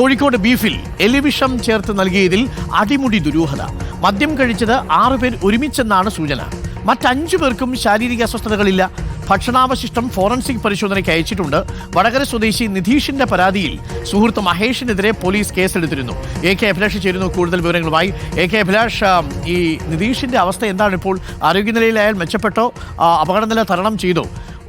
കോഴിക്കോട് ബീഫിൽ എലിവിഷം ചേർത്ത് നൽകിയതിൽ അടിമുടി ദുരൂഹത. മദ്യം കഴിച്ചത് ആറുപേർ ഒരുമിച്ചെന്നാണ് സൂചന. മറ്റഞ്ചു പേർക്കും ശാരീരിക അസ്വസ്ഥതകളില്ല. ഭക്ഷണാവശിഷ്ടം ഫോറൻസിക് പരിശോധനയ്ക്ക് അയച്ചിട്ടുണ്ട്. വടകര സ്വദേശി നിധീഷിന്റെ പരാതിയിൽ സുഹൃത്ത് മഹേഷിനെതിരെ പോലീസ് കേസെടുത്തിരുന്നു. എ കെ അഭിലാഷ് ചേരുന്നു കൂടുതൽ വിവരങ്ങളുമായി. എ കെ അഭിലാഷ് ഈ നിധീഷിന്റെ അവസ്ഥ എന്താണ് ഇപ്പോൾ? ആരോഗ്യനിലയിൽ അയാൾ മെച്ചപ്പെട്ടോ അപകടനില തരണം ചെയ്തോ?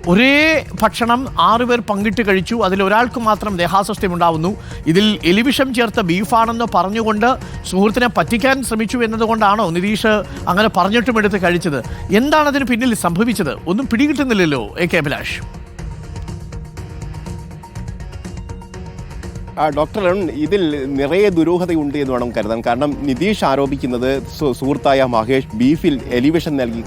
ഒരേ ഭക്ഷണം ആറുപേർ പങ്കിട്ട് കഴിച്ചു. അതിൽ ഒരാൾക്ക് മാത്രം ദേഹാസ്വസ്ഥ്യമുണ്ടാവുന്നു ഇതിൽ എലിവിഷം ചേർത്ത ബീഫാണെന്ന് പറഞ്ഞുകൊണ്ട് സുഹൃത്തിനെ പറ്റിക്കാൻ ശ്രമിച്ചു എന്നതുകൊണ്ടാണോ നിതീഷ് അങ്ങനെ പറഞ്ഞിട്ടും എടുത്ത് കഴിച്ചത്? എന്താണ് അതിന് പിന്നിൽ സംഭവിച്ചത്? ഒന്നും പിടികിട്ടുന്നില്ലല്ലോ A K Abhilash. Doctor Arun ഇതിൽ നിറയെ ദുരൂഹതയുണ്ട് എന്ന് വേണം കരുതാൻ. കാരണം നിതീഷ് ആരോപിക്കുന്നത് സുഹൃത്തായ മഹേഷ് ബീഫിൽ എലിവിഷൻ നൽകി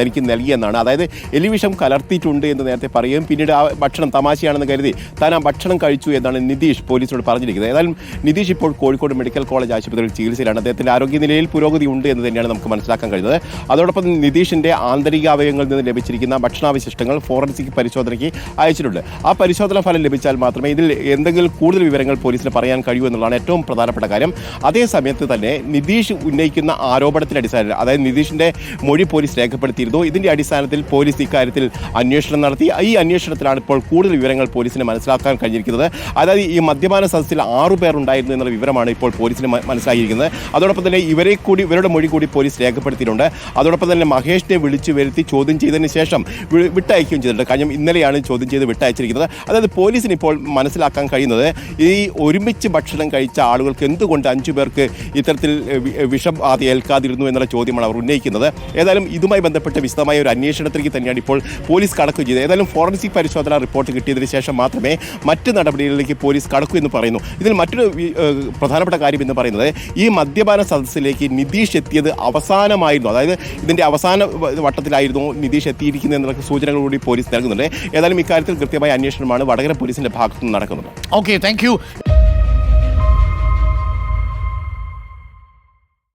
തനിക്ക് നൽകിയെന്നാണ്. അതായത് എലിവിഷം കലർത്തിയിട്ടുണ്ട് എന്ന് നേരത്തെ പറയുകയും പിന്നീട് ആ ഭക്ഷണം തമാശയാണെന്ന് കരുതി താൻ ആ ഭക്ഷണം കഴിച്ചു എന്നാണ് നിതീഷ് പോലീസിനോട് പറഞ്ഞിരിക്കുന്നത്. ഏതായാലും നിതീഷ് ഇപ്പോൾ കോഴിക്കോട് മെഡിക്കൽ കോളേജ് ആശുപത്രിയിൽ ചികിത്സയിലാണ്. അദ്ദേഹത്തിന്റെ ആരോഗ്യനിലയിൽ പുരോഗതി ഉണ്ട് എന്ന് തന്നെയാണ് നമുക്ക് മനസ്സിലാക്കാൻ കഴിയുന്നത്. അതോടൊപ്പം നിതീഷിന്റെ ആന്തരിക അവയവങ്ങളിൽ നിന്ന് ലഭിച്ചിരിക്കുന്ന ഭക്ഷണാവശിഷ്ടങ്ങൾ ഫോറൻസിക് പരിശോധനയ്ക്ക് അയച്ചിട്ടുണ്ട്. ആ പരിശോധന ഫലം ലഭിച്ചാൽ മാത്രമേ ഇതിൽ എന്തെങ്കിലും കൂടുതൽ വിവരങ്ങൾ പോലീസിന് പറയാൻ കഴിയൂ എന്നുള്ളതാണ് ഏറ്റവും പ്രധാനപ്പെട്ട കാര്യം. അതേ സമയത്ത് തന്നെ നിതീഷ് ഉന്നയിക്കുന്ന ആരോപണത്തിന്റെ അടിസ്ഥാനത്തിൽ അതായത് നിതീഷിന്റെ മൊഴി പോലീസ് രേഖപ്പെടുത്തിയിരുന്നു. ഇതിന്റെ അടിസ്ഥാനത്തിൽ പോലീസ് ഇക്കാര്യത്തിൽ അന്വേഷണം നടത്തി. ഈ അന്വേഷണത്തിലാണ് ഇപ്പോൾ കൂടുതൽ വിവരങ്ങൾ പോലീസിന് മനസ്സിലാക്കാൻ കഴിഞ്ഞിരിക്കുന്നത്. അതായത് ഈ മദ്യപാന സദസ്സിൽ ആറു പേർ ഉണ്ടായിരുന്നു എന്നുള്ള വിവരമാണ് ഇപ്പോൾ പോലീസിന് മനസ്സിലാക്കിയിരിക്കുന്നത് അതോടൊപ്പം തന്നെ ഇവരെ കൂടി ഇവരുടെ മൊഴി കൂടി പോലീസ് രേഖപ്പെടുത്തിയിട്ടുണ്ട്. അതോടൊപ്പം തന്നെ മഹേഷിനെ വിളിച്ചു വരുത്തി ചോദ്യം ചെയ്തതിന് ശേഷം വിട്ടയക്കുകയും ചെയ്തിട്ടുണ്ട്. കാരണം ഇന്നലെയാണ് ചോദ്യം ചെയ്ത് വിട്ടയച്ചിരിക്കുന്നത്. അതായത് പോലീസിന് ഇപ്പോൾ മനസ്സിലാക്കാൻ കഴിയുന്നത് ഈ ഒരുമിച്ച് ഭക്ഷണം കഴിച്ച ആളുകൾക്ക് എന്തുകൊണ്ട് അഞ്ചു പേർക്ക് ഇത്തരത്തിൽ വിഷം ആദ്യ ഏൽക്കാതിരുന്നു എന്നുള്ള ചോദ്യമാണ് അവർ ഉന്നയിക്കുന്നത്. ഏതായാലും ഇതുമായി ബന്ധപ്പെട്ട് വിശദമായ ഒരു അന്വേഷണത്തിലേക്ക് തന്നെയാണ് ഇപ്പോൾ പോലീസ് കടക്കു ചെയ്തത്. ഏതായാലും ഫോറൻസിക് പരിശോധന റിപ്പോർട്ട് കിട്ടിയതിന് ശേഷം മാത്രമേ മറ്റ് നടപടികളിലേക്ക് പോലീസ് കടക്കൂ എന്ന് പറയുന്നു. ഇതിൽ മറ്റൊരു പ്രധാനപ്പെട്ട കാര്യം എന്ന് പറയുന്നത് ഈ മദ്യപാന സദസ്സിലേക്ക് നിതീഷ് എത്തിയത് അവസാനമായിരുന്നു. അതായത് ഇതിന്റെ അവസാന വട്ടത്തിലായിരുന്നു നിതീഷ് എത്തിയിരിക്കുന്നത് എന്നുള്ള സൂചനകൾ കൂടി പോലീസ് നൽകുന്നുണ്ട്. ഏതായാലും ഇക്കാര്യത്തിൽ കൃത്യമായ അന്വേഷണമാണ് വടകര പോലീസിന്റെ ഭാഗത്തുനിന്ന് നടക്കുന്നത്. Okay thank